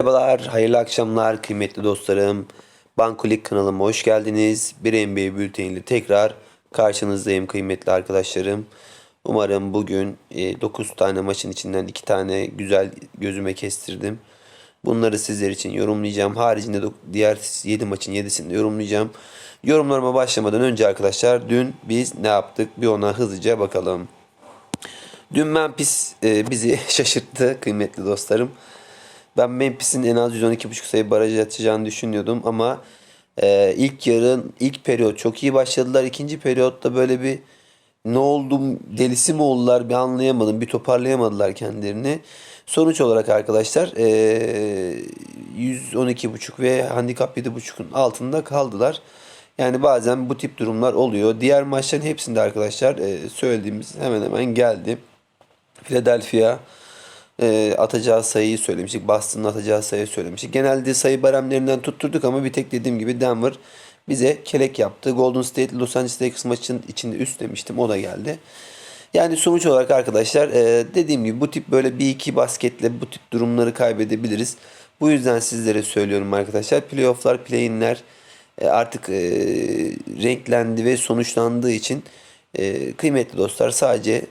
Merhabalar, hayırlı akşamlar kıymetli dostlarım. Bankolik kanalıma hoş geldiniz. Bir NBA bülteniyle tekrar karşınızdayım kıymetli arkadaşlarım. Umarım bugün 9 tane maçın içinden 2 tane güzel gözüme kestirdim. Bunları sizler için yorumlayacağım. Haricinde diğer 7 maçın 7'sini de yorumlayacağım. Yorumlarıma başlamadan önce arkadaşlar dün biz ne yaptık bir ona hızlıca bakalım. Dün Memphis e, bizi şaşırttı kıymetli dostlarım. Ben Memphis'in en az 112.5 sayı baraj atacağını düşünüyordum ama e, ilk yarın ilk periyot çok iyi başladılar. İkinci periyotta böyle bir ne oldu delisi mi oldular bir anlayamadım. Bir toparlayamadılar kendilerini. Sonuç olarak arkadaşlar e, 112.5 ve handikap 7.5'un altında kaldılar. Yani bazen bu tip durumlar oluyor. Diğer maçların hepsinde arkadaşlar e, söylediğimiz hemen hemen geldi. Philadelphia e, atacağı sayıyı söylemiştik. Boston'ın atacağı sayıyı söylemiştik. Genelde sayı baremlerinden tutturduk ama bir tek dediğim gibi Denver bize kelek yaptı. Golden State Los Angeles Lakers maçının içinde üst demiştim. O da geldi. Yani sonuç olarak arkadaşlar e, dediğim gibi bu tip böyle bir iki basketle bu tip durumları kaybedebiliriz. Bu yüzden sizlere söylüyorum arkadaşlar. Playoff'lar, play-in'ler e, artık e, renklendi ve sonuçlandığı için kıymetli dostlar sadece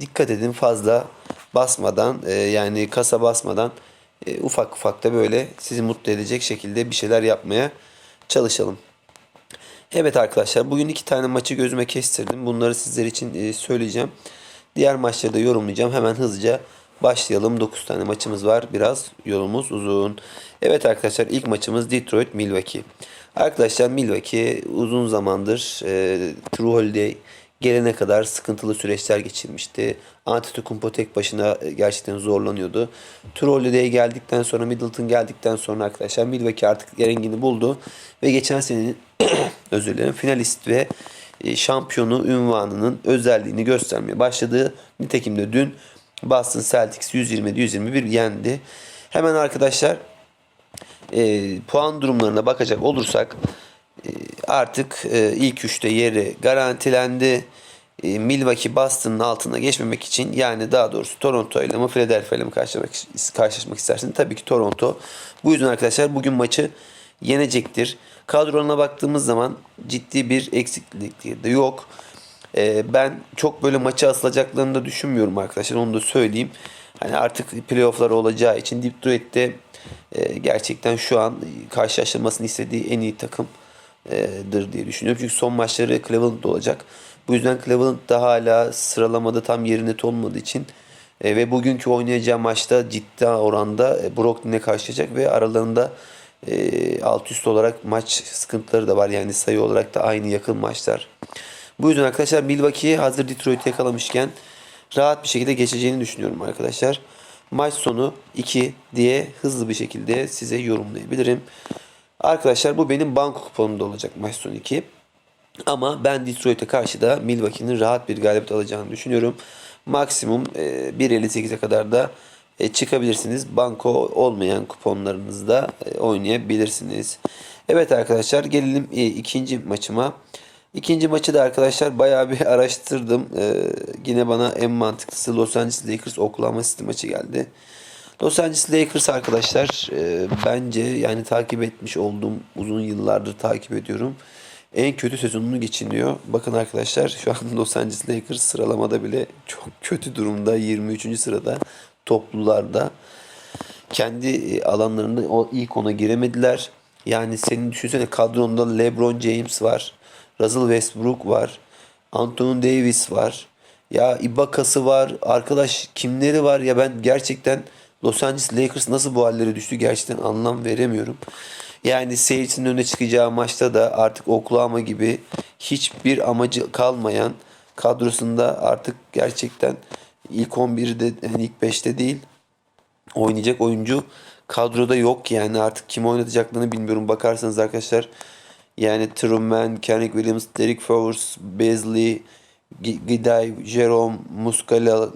dikkat edin fazla basmadan e, yani kasa basmadan e, ufak ufak da böyle sizi mutlu edecek şekilde bir şeyler yapmaya çalışalım. Evet arkadaşlar bugün iki tane maçı gözüme kestirdim. Bunları sizler için e, söyleyeceğim. Diğer maçları da yorumlayacağım. Hemen hızlıca başlayalım. 9 tane maçımız var. Biraz yolumuz uzun. Evet arkadaşlar ilk maçımız Detroit Milwaukee. Arkadaşlar Milwaukee uzun zamandır e, True Holiday gelene kadar sıkıntılı süreçler geçirmişti. Antetokounmpo tek başına e, gerçekten zorlanıyordu. Holiday geldikten sonra Middleton geldikten sonra arkadaşlar Milwaukee artık rengini buldu ve geçen senenin özür dilerim finalist ve e, şampiyonu ünvanının özelliğini göstermeye başladı. Nitekim de dün Boston Celtics 120-121 yendi. Hemen arkadaşlar e, puan durumlarına bakacak olursak artık e, ilk üçte yeri garantilendi. E, Milwaukee Boston'ın altına geçmemek için yani daha doğrusu Toronto ile mi Philadelphia ile mi karşılaşmak, karşılaşmak istersin? Tabii ki Toronto. Bu yüzden arkadaşlar bugün maçı yenecektir. Kadrolarına baktığımız zaman ciddi bir eksiklik de yok. E, ben çok böyle maçı asılacaklarını da düşünmüyorum arkadaşlar. Onu da söyleyeyim. Hani artık playofflar olacağı için Detroit'te e, gerçekten şu an karşılaştırmasını istediği en iyi takımdır diye düşünüyorum. Çünkü son maçları Cleveland'da olacak. Bu yüzden Cleveland da hala sıralamada tam yerine net olmadığı için e, ve bugünkü oynayacağı maçta ciddi oranda e, Brooklyn'e karşılayacak ve aralarında e, alt üst olarak maç sıkıntıları da var. Yani sayı olarak da aynı yakın maçlar. Bu yüzden arkadaşlar Milwaukee'yi hazır Detroit'i yakalamışken rahat bir şekilde geçeceğini düşünüyorum arkadaşlar. Maç sonu 2 diye hızlı bir şekilde size yorumlayabilirim. Arkadaşlar bu benim banko kuponumda olacak maç sonu 2. Ama ben Detroit'e karşı da Milwaukee'nin rahat bir galibiyet alacağını düşünüyorum. Maksimum e, 1.58'e kadar da e, çıkabilirsiniz. Banko olmayan kuponlarınızda e, oynayabilirsiniz. Evet arkadaşlar gelelim e, ikinci maçıma. İkinci maçı da arkadaşlar bayağı bir araştırdım. Ee, yine bana en mantıklısı Los Angeles Lakers Oklahoma City maçı geldi. Los Angeles Lakers arkadaşlar e, bence yani takip etmiş olduğum uzun yıllardır takip ediyorum. En kötü sezonunu geçiniyor. Bakın arkadaşlar şu an Los Angeles Lakers sıralamada bile çok kötü durumda. 23. sırada toplularda. Kendi e, alanlarında o ilk ona giremediler. Yani senin düşünsene kadronda LeBron James var. Russell Westbrook var. Anthony Davis var. Ya Ibaka'sı var. Arkadaş kimleri var ya ben gerçekten Los Angeles Lakers nasıl bu hallere düştü gerçekten anlam veremiyorum. Yani seyircinin önüne çıkacağı maçta da artık Oklahoma gibi hiçbir amacı kalmayan kadrosunda artık gerçekten ilk 11'de yani ilk 5'te değil oynayacak oyuncu kadroda yok yani artık kim oynatacaklarını bilmiyorum. Bakarsanız arkadaşlar yani Truman, Kenrick Williams, Derek Favors, Beasley, Giday, Jerome, Muscala,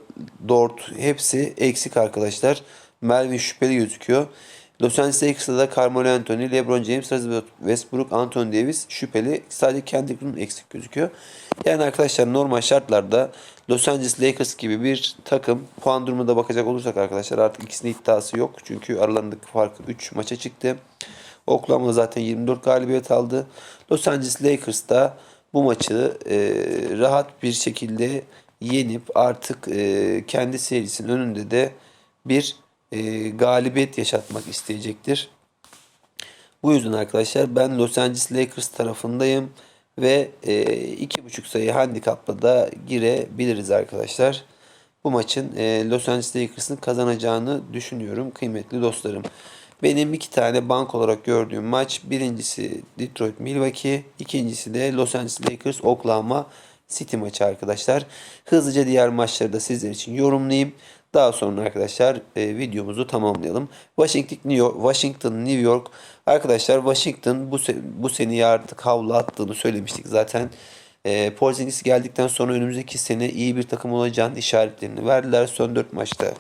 Dort hepsi eksik arkadaşlar. Melvin şüpheli gözüküyor. Los Angeles Lakers'ta da Carmelo Anthony, LeBron James, Russell Westbrook, Anthony Davis şüpheli. Sadece Kendrick Nunn eksik gözüküyor. Yani arkadaşlar normal şartlarda Los Angeles Lakers gibi bir takım puan durumuna bakacak olursak arkadaşlar artık ikisinin iddiası yok. Çünkü aralarındaki fark 3 maça çıktı. Oklahoma zaten 24 galibiyet aldı. Los Angeles Lakers da bu maçı e, rahat bir şekilde yenip artık e, kendi serisinin önünde de bir e, galibiyet yaşatmak isteyecektir. Bu yüzden arkadaşlar ben Los Angeles Lakers tarafındayım ve e, iki buçuk sayı handikapla da girebiliriz arkadaşlar. Bu maçın e, Los Angeles Lakers'ın kazanacağını düşünüyorum kıymetli dostlarım. Benim iki tane bank olarak gördüğüm maç birincisi Detroit Milwaukee, ikincisi de Los Angeles Lakers Oklahoma City maçı arkadaşlar. Hızlıca diğer maçları da sizler için yorumlayayım. Daha sonra arkadaşlar e, videomuzu tamamlayalım. Washington New York, Washington New York arkadaşlar Washington bu se bu seneyi artık havlu attığını söylemiştik zaten. E, Porzingis geldikten sonra önümüzdeki sene iyi bir takım olacağını işaretlerini verdiler. Son 4 maçta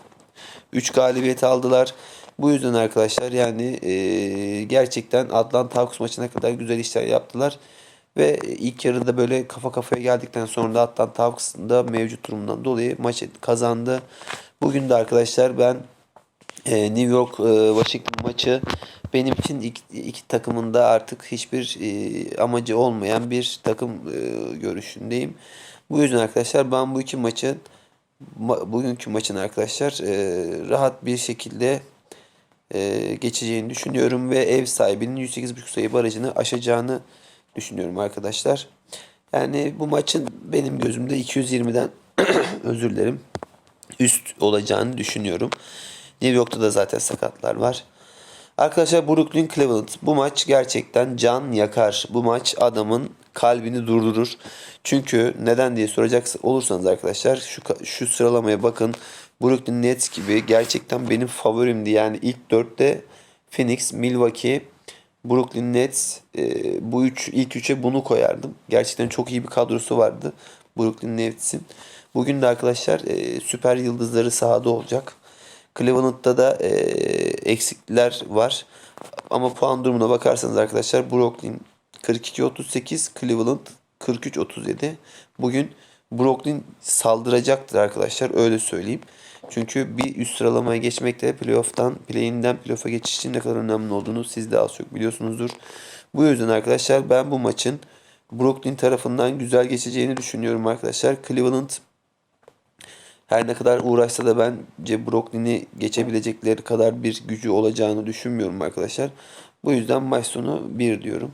3 galibiyet aldılar. Bu yüzden arkadaşlar yani e, gerçekten Atlanta Hawks maçına kadar güzel işler yaptılar. Ve ilk yarıda böyle kafa kafaya geldikten sonra da Atlanta Hawks'ın da mevcut durumundan dolayı maçı kazandı. Bugün de arkadaşlar ben e, New York e, Washington maçı benim için iki, iki takımın da artık hiçbir e, amacı olmayan bir takım e, görüşündeyim. Bu yüzden arkadaşlar ben bu iki maçın ma- bugünkü maçın arkadaşlar e, rahat bir şekilde e, geçeceğini düşünüyorum ve ev sahibinin 108.5 sayı barajını aşacağını düşünüyorum arkadaşlar. Yani bu maçın benim gözümde 220'den özür dilerim üst olacağını düşünüyorum. New York'ta da zaten sakatlar var. Arkadaşlar Brooklyn Cleveland bu maç gerçekten can yakar. Bu maç adamın kalbini durdurur. Çünkü neden diye soracak olursanız arkadaşlar şu şu sıralamaya bakın. Brooklyn Nets gibi gerçekten benim favorimdi. Yani ilk dörtte Phoenix, Milwaukee, Brooklyn Nets e, bu üç ilk üçe bunu koyardım. Gerçekten çok iyi bir kadrosu vardı Brooklyn Nets'in. Bugün de arkadaşlar e, süper yıldızları sahada olacak. Cleveland'da da e, eksikler var. Ama puan durumuna bakarsanız arkadaşlar Brooklyn 42-38, Cleveland 43-37. Bugün Brooklyn saldıracaktır arkadaşlar öyle söyleyeyim. Çünkü bir üst sıralamaya geçmek de playoff'tan, play-in'den playoff'a geçiş ne kadar önemli olduğunu siz de az çok biliyorsunuzdur. Bu yüzden arkadaşlar ben bu maçın Brooklyn tarafından güzel geçeceğini düşünüyorum arkadaşlar. Cleveland her ne kadar uğraşsa da bence Brooklyn'i geçebilecekleri kadar bir gücü olacağını düşünmüyorum arkadaşlar. Bu yüzden maç sonu 1 diyorum.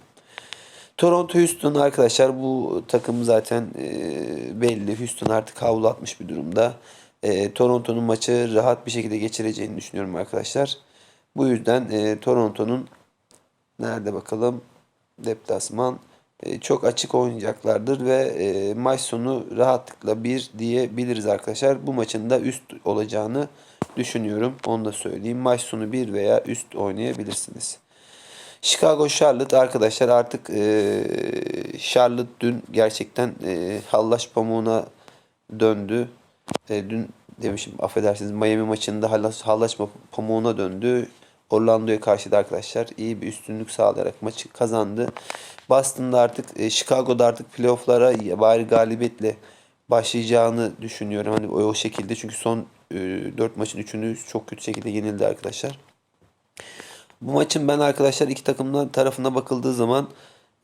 Toronto Houston arkadaşlar bu takım zaten e, belli. Houston artık havlu atmış bir durumda. E, Toronto'nun maçı rahat bir şekilde geçireceğini düşünüyorum arkadaşlar. Bu yüzden e, Toronto'nun nerede bakalım deplasman e, çok açık oynayacaklardır ve e, maç sonu rahatlıkla bir diyebiliriz arkadaşlar. Bu maçın da üst olacağını düşünüyorum. Onu da söyleyeyim. Maç sonu bir veya üst oynayabilirsiniz. Chicago Charlotte arkadaşlar artık e, Charlotte dün gerçekten e, hallaç pamuğuna döndü. E, dün demişim affedersiniz Miami maçında hallaç, hallaç pamuğuna döndü. Orlando'ya karşı da arkadaşlar iyi bir üstünlük sağlayarak maçı kazandı. Boston'da artık e, Chicago'da artık playoff'lara bari galibiyetle başlayacağını düşünüyorum. Hani o, o şekilde çünkü son e, 4 maçın 3'ünü çok kötü şekilde yenildi arkadaşlar. Bu maçın ben arkadaşlar iki takımdan tarafına bakıldığı zaman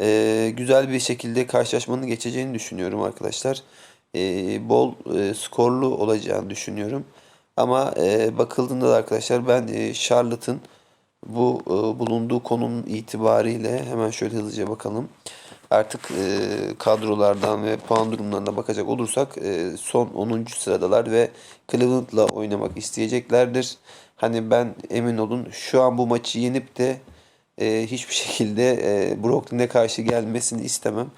e, güzel bir şekilde karşılaşmanın geçeceğini düşünüyorum arkadaşlar. E, bol e, skorlu olacağını düşünüyorum. Ama e, bakıldığında da arkadaşlar ben e, Charlotte'ın bu e, bulunduğu konum itibariyle hemen şöyle hızlıca bakalım. Artık e, kadrolardan ve puan durumlarına bakacak olursak e, son 10. sıradalar ve Cleveland'la oynamak isteyeceklerdir. Hani ben emin olun şu an bu maçı yenip de e, hiçbir şekilde e, Brooklyn'e karşı gelmesini istemem.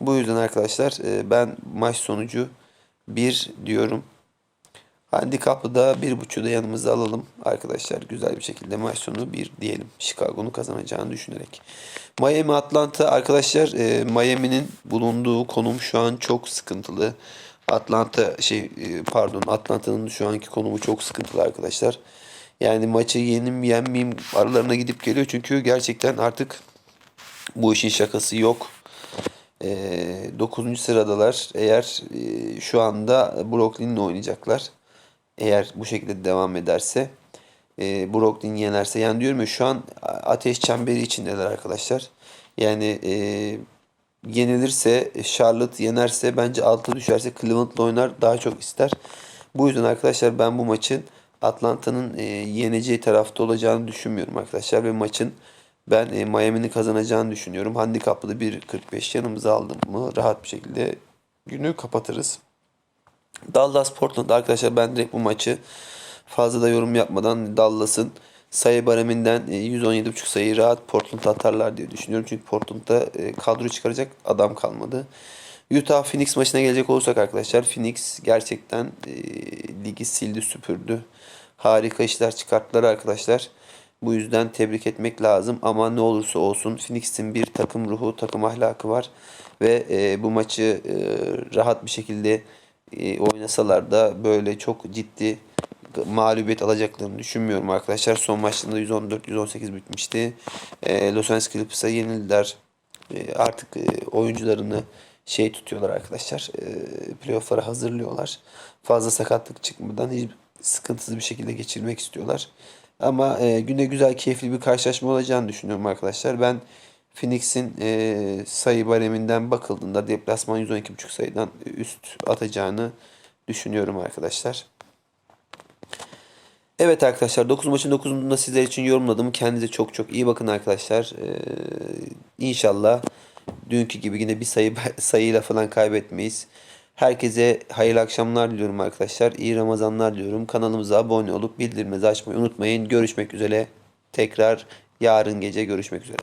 Bu yüzden arkadaşlar e, ben maç sonucu 1 diyorum. Handikaplı da bir buçuğu da yanımıza alalım arkadaşlar. Güzel bir şekilde maç sonu bir diyelim. Chicago'nu kazanacağını düşünerek. Miami Atlanta arkadaşlar e, Miami'nin bulunduğu konum şu an çok sıkıntılı. Atlanta şey e, pardon Atlanta'nın şu anki konumu çok sıkıntılı arkadaşlar. Yani maçı yenim yenmeyeyim aralarına gidip geliyor. Çünkü gerçekten artık bu işin şakası yok. 9. sıradalar. Eğer e, şu anda Brooklyn'le oynayacaklar. Eğer bu şekilde devam ederse. E, Brooklyn yenerse. Yani diyorum ya şu an ateş çemberi içindeler arkadaşlar. Yani e, yenilirse Charlotte yenerse bence altı düşerse Cleveland'la oynar daha çok ister. Bu yüzden arkadaşlar ben bu maçın Atlanta'nın e, yeneceği tarafta olacağını düşünmüyorum arkadaşlar ve maçın ben e, Miami'nin kazanacağını düşünüyorum. Handikaplı da 1.45 yanımıza aldım mı rahat bir şekilde günü kapatırız. Dallas Portland arkadaşlar ben direkt bu maçı fazla da yorum yapmadan Dallas'ın sayı bareminden e, 117.5 sayı rahat Portland atarlar diye düşünüyorum. Çünkü Portland'da e, kadro çıkaracak adam kalmadı. Utah Phoenix maçına gelecek olursak arkadaşlar Phoenix gerçekten e, ligi sildi süpürdü. Harika işler çıkarttılar arkadaşlar. Bu yüzden tebrik etmek lazım ama ne olursa olsun Phoenix'in bir takım ruhu, takım ahlakı var ve e, bu maçı e, rahat bir şekilde e, oynasalar da böyle çok ciddi mağlubiyet alacaklarını düşünmüyorum arkadaşlar. Son maçlarında 114-118 bitmişti. E, Los Angeles Clippers'a yenildiler. E, artık e, oyuncularını şey tutuyorlar arkadaşlar. E, playoff'lara hazırlıyorlar. Fazla sakatlık çıkmadan hiç sıkıntısız bir şekilde geçirmek istiyorlar. Ama e, güne güzel keyifli bir karşılaşma olacağını düşünüyorum arkadaşlar. Ben Phoenix'in e, sayı bareminden bakıldığında deplasman 112.5 sayıdan üst atacağını düşünüyorum arkadaşlar. Evet arkadaşlar 9 maçın 9'unu da sizler için yorumladım. Kendinize çok çok iyi bakın arkadaşlar. Ee, inşallah dünkü gibi yine bir sayı sayıyla falan kaybetmeyiz. Herkese hayırlı akşamlar diliyorum arkadaşlar. İyi Ramazanlar diliyorum. Kanalımıza abone olup bildirimleri açmayı unutmayın. Görüşmek üzere. Tekrar yarın gece görüşmek üzere.